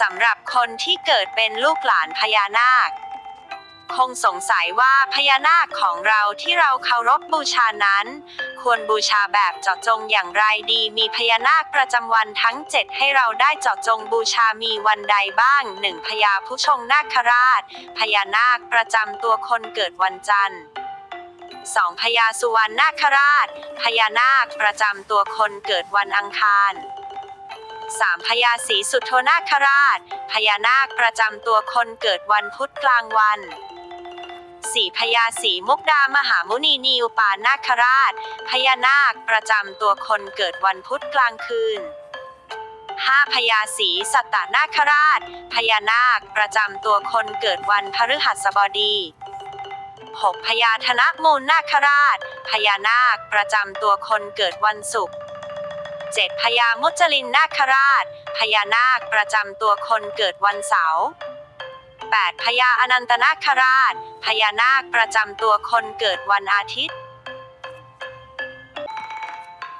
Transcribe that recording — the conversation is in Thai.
สำหรับคนที่เกิดเป็นลูกหลานพญานาค คงสงสัยว่าพญานาคของเราที่เราเคารพบูชานั้น ควรบูชาแบบเจาะจงอย่างไรดีมีพญานาคประจำวันทั้ง 7 ให้เราได้เจาะจงบูชามีวันใดบ้าง 1. พญาผู้ชงนาคราช พญานาคประจำตัวคนเกิดวันจันทร์ 2. พญาสุวรรณนาคราช พญานาคประจำตัวคนเกิดวันอังคาร 3. พญาศรีสุโธนาคราช พญานาคประจำตัวคนเกิดวันพุธกลางวัน 4. พญาศรีมุกดามหามุนีนิวปานาคราช พญานาคประจำตัวคนเกิดวันพุธกลางคืน 5. พญาศรีสัตตนาคราช พญานาคประจำตัวคนเกิดวันพฤหัสบดี 6. พญาธนมูลนาคราช พญานาคประจำตัวคนเกิดวันศุกร์ 7. พญามุจลินนาคราช พญานาคประจำตัวคนเกิดวันเสาร์ 8. พญาอนันตนาคราช พญานาคประจำตัวคนเกิดวันอาทิตย์